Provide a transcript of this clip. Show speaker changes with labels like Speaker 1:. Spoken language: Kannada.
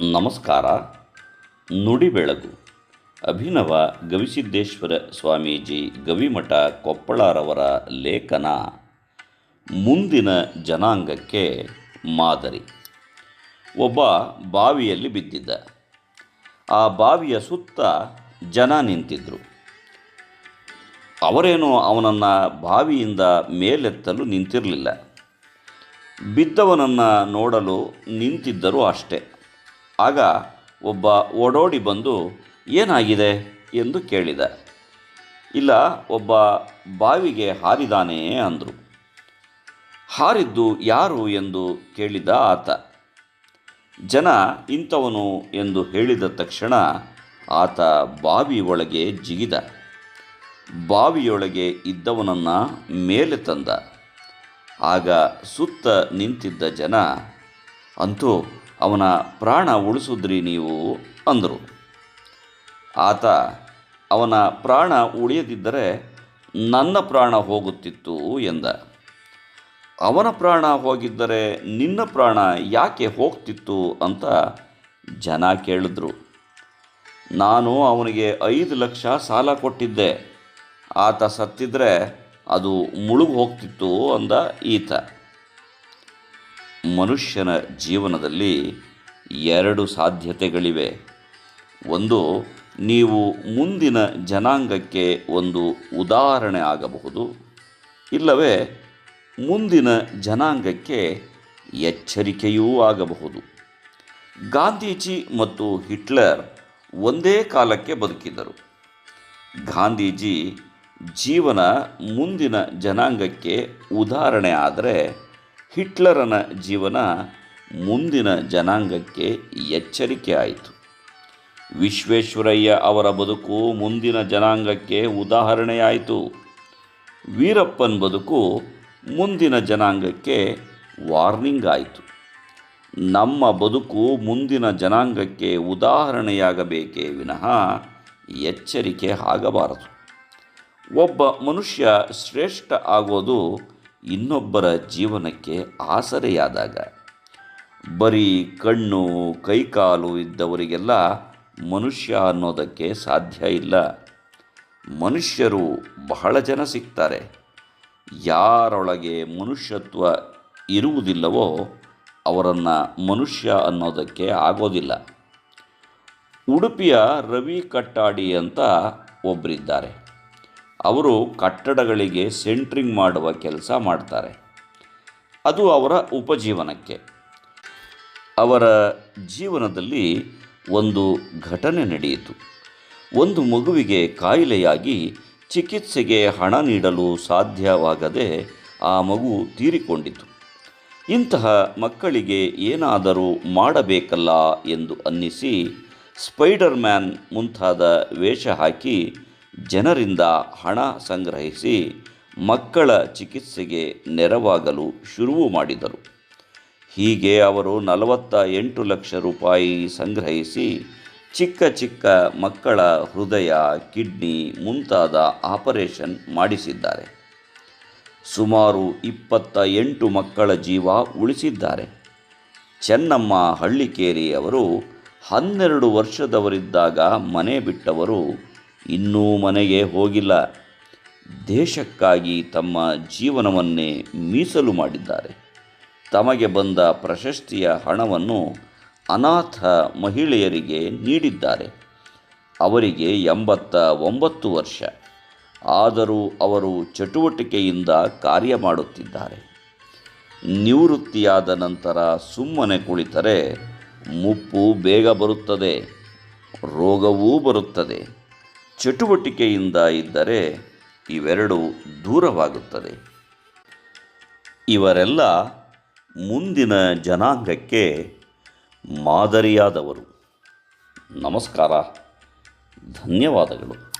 Speaker 1: ನಮಸ್ಕಾರ. ನುಡಿ ಬೆಳಗು. ಅಭಿನವ ಗವಿಸಿದ್ದೇಶ್ವರ ಸ್ವಾಮೀಜಿ ಗವಿಮಠ ಕೊಪ್ಪಳರವರ ಲೇಖನ, ಮುಂದಿನ ಜನಾಂಗಕ್ಕೆ ಮಾದರಿ. ಒಬ್ಬ ಬಾವಿಯಲ್ಲಿ ಬಿದ್ದಿದ್ದ. ಆ ಬಾವಿಯ ಸುತ್ತ ಜನ ನಿಂತಿದ್ದರು ಅವರೇನೋ ಅವನನ್ನು ಬಾವಿಯಿಂದ ಮೇಲೆತ್ತಲು ನಿಂತಿರಲಿಲ್ಲ. ಬಿದ್ದವನನ್ನು ನೋಡಲು ನಿಂತಿದ್ದರು ಅಷ್ಟೆ. ಆಗ ಒಬ್ಬ ಓಡೋಡಿ ಬಂದು, ಏನಾಗಿದೆ? ಎಂದು ಕೇಳಿದ. ಇಲ್ಲ, ಒಬ್ಬ ಬಾವಿಗೆ ಹಾರಿದಾನೆ ಅಂದರು. ಹಾರಿದ್ದು ಯಾರು ಎಂದು ಕೇಳಿದ ಆತ. ಜನ ಇಂಥವನು ಎಂದು ಹೇಳಿದ ತಕ್ಷಣ ಆತ ಬಾವಿ ಒಳಗೆ ಜಿಗಿದ. ಬಾವಿಯೊಳಗೆ ಇದ್ದವನನ್ನು ಮೇಲೆ ತಂದ. ಆಗ ಸುತ್ತ ನಿಂತಿದ್ದ ಜನ, ಅಂತೂ ಅವನ ಪ್ರಾಣ ಉಳಿಸಿದ್ರಿ ನೀವು ಅಂದರು. ಆತ ಅವನ ಪ್ರಾಣ ಉಳಿಯದಿದ್ದರೆ ನನ್ನ ಪ್ರಾಣ ಹೋಗುತ್ತಿತ್ತು ಎಂದ. ಅವನ ಪ್ರಾಣ ಹೋಗಿದ್ದರೆ ನಿನ್ನ ಪ್ರಾಣ ಯಾಕೆ ಹೋಗ್ತಿತ್ತು ಅಂತ ಜನ ಕೇಳಿದ್ರು. ನಾನು ಅವನಿಗೆ ಐದು ಲಕ್ಷ ಸಾಲ ಕೊಟ್ಟಿದ್ದೆ. ಆತ ಸತ್ತಿದ್ರೆ ಅದು ಮುಳುಗು ಹೋಗ್ತಿತ್ತು ಅಂದ ಈತ. ಮನುಷ್ಯನ ಜೀವನದಲ್ಲಿ ಎರಡು ಸಾಧ್ಯತೆಗಳಿವೆ. ಒಂದು, ನೀವು ಮುಂದಿನ ಜನಾಂಗಕ್ಕೆ ಒಂದು ಉದಾಹರಣೆ ಆಗಬಹುದು. ಇಲ್ಲವೇ, ಮುಂದಿನ ಜನಾಂಗಕ್ಕೆ ಎಚ್ಚರಿಕೆಯೂ ಆಗಬಹುದು. ಗಾಂಧೀಜಿ ಮತ್ತು ಹಿಟ್ಲರ್ ಒಂದೇ ಕಾಲಕ್ಕೆ ಬದುಕಿದರು ಗಾಂಧೀಜಿ ಜೀವನ ಮುಂದಿನ ಜನಾಂಗಕ್ಕೆ ಉದಾಹರಣೆ ಆದರೆ ಹಿಟ್ಲರನ ಜೀವನ ಮುಂದಿನ ಜನಾಂಗಕ್ಕೆ ಎಚ್ಚರಿಕೆ ಆಯಿತು. ವಿಶ್ವೇಶ್ವರಯ್ಯ ಅವರ ಬದುಕು ಮುಂದಿನ ಜನಾಂಗಕ್ಕೆ ಉದಾಹರಣೆಯಾಯಿತು. ವೀರಪ್ಪನ್ ಬದುಕು ಮುಂದಿನ ಜನಾಂಗಕ್ಕೆ ವಾರ್ನಿಂಗ್ ಆಯಿತು. ನಮ್ಮ ಬದುಕು ಮುಂದಿನ ಜನಾಂಗಕ್ಕೆ ಉದಾಹರಣೆಯಾಗಬೇಕೇ ವಿನಃ ಎಚ್ಚರಿಕೆ ಆಗಬಾರದು. ಒಬ್ಬ ಮನುಷ್ಯ ಶ್ರೇಷ್ಠ ಆಗೋದು ಇನ್ನೊಬ್ಬರ ಜೀವನಕ್ಕೆ ಆಸರೆಯಾದಾಗ, ಬರೀ ಕಣ್ಣು, ಕೈಕಾಲು ಇದ್ದವರಿಗೆಲ್ಲ ಮನುಷ್ಯ ಅನ್ನೋದಕ್ಕೆ ಸಾಧ್ಯ ಇಲ್ಲ. ಮನುಷ್ಯರು ಬಹಳ ಜನ ಸಿಗ್ತಾರೆ. ಯಾರೊಳಗೆ ಮನುಷ್ಯತ್ವ ಇರುವುದಿಲ್ಲವೋ ಅವರನ್ನು ಮನುಷ್ಯ ಅನ್ನೋದಕ್ಕೆ ಆಗೋದಿಲ್ಲ. ಉಡುಪಿಯ ರವಿ ಕಟ್ಟಾಡಿ ಅಂತ ಒಬ್ಬರಿದ್ದಾರೆ ಅವರು ಕಟ್ಟಡಗಳಿಗೆ ಸೆಂಟ್ರಿಂಗ್ ಮಾಡುವ ಕೆಲಸ ಮಾಡ್ತಾರೆ. ಅದು ಅವರ ಉಪಜೀವನಕ್ಕೆ. ಅವರ ಜೀವನದಲ್ಲಿ ಒಂದು ಘಟನೆ ನಡೆಯಿತು. ಒಂದು ಮಗುವಿಗೆ ಕಾಯಿಲೆಯಾಗಿ ಚಿಕಿತ್ಸೆಗೆ ಹಣ ನೀಡಲು ಸಾಧ್ಯವಾಗದೆ ಆ ಮಗು ತೀರಿಕೊಂಡಿತು. ಇಂತಹ ಮಕ್ಕಳಿಗೆ ಏನಾದರೂ ಮಾಡಬೇಕಲ್ಲ ಎಂದು ಅನ್ನಿಸಿ ಸ್ಪೈಡರ್ ಮ್ಯಾನ್ ಮುಂತಾದ ವೇಷ ಹಾಕಿ ಜನರಿಂದ ಹಣ ಸಂಗ್ರಹಿಸಿ ಮಕ್ಕಳ ಚಿಕಿತ್ಸೆಗೆ ನೆರವಾಗಲು ಶುರುವು ಮಾಡಿದರು. ಹೀಗೆ ಅವರು ನಲವತ್ತ ಎಂಟು ಲಕ್ಷ ರೂಪಾಯಿ ಸಂಗ್ರಹಿಸಿ ಚಿಕ್ಕ ಚಿಕ್ಕ ಮಕ್ಕಳ ಹೃದಯ, ಕಿಡ್ನಿ ಮುಂತಾದ ಆಪರೇಷನ್ ಮಾಡಿಸಿದ್ದಾರೆ. ಸುಮಾರು ಇಪ್ಪತ್ತ ಎಂಟು ಮಕ್ಕಳ ಜೀವ ಉಳಿಸಿದ್ದಾರೆ. ಚೆನ್ನಮ್ಮ ಹಳ್ಳಿಕೇರಿ ಅವರು ಹನ್ನೆರಡು ವರ್ಷದವರಿದ್ದಾಗ ಮನೆ ಬಿಟ್ಟವರು ಇನ್ನೂ ಮನೆಗೆ ಹೋಗಿಲ್ಲ. ದೇಶಕ್ಕಾಗಿ ತಮ್ಮ ಜೀವನವನ್ನೇ ಮೀಸಲು ಮಾಡಿದ್ದಾರೆ. ತಮಗೆ ಬಂದ ಪ್ರಶಸ್ತಿಯ ಹಣವನ್ನು ಅನಾಥ ಮಹಿಳೆಯರಿಗೆ ನೀಡಿದ್ದಾರೆ. ಅವರಿಗೆ ಎಂಬತ್ತ ಒಂಬತ್ತು ವರ್ಷ. ಆದರೂ ಅವರು ಚಟುವಟಿಕೆಯಿಂದ ಕಾರ್ಯ ಮಾಡುತ್ತಿದ್ದಾರೆ. ನಿವೃತ್ತಿಯಾದ ನಂತರ ಸುಮ್ಮನೆ ಕುಳಿತರೆ ಮುಪ್ಪು ಬೇಗ ಬರುತ್ತದೆ, ರೋಗವೂ ಬರುತ್ತದೆ. ಚಟುವಟಿಕೆಯಿಂದ ಇದ್ದರೆ ಇವೆರಡೂ ದೂರವಾಗುತ್ತದೆ. ಇವರೆಲ್ಲ ಮುಂದಿನ ಜನಾಂಗಕ್ಕೆ ಮಾದರಿಯಾದವರು. ನಮಸ್ಕಾರ. ಧನ್ಯವಾದಗಳು.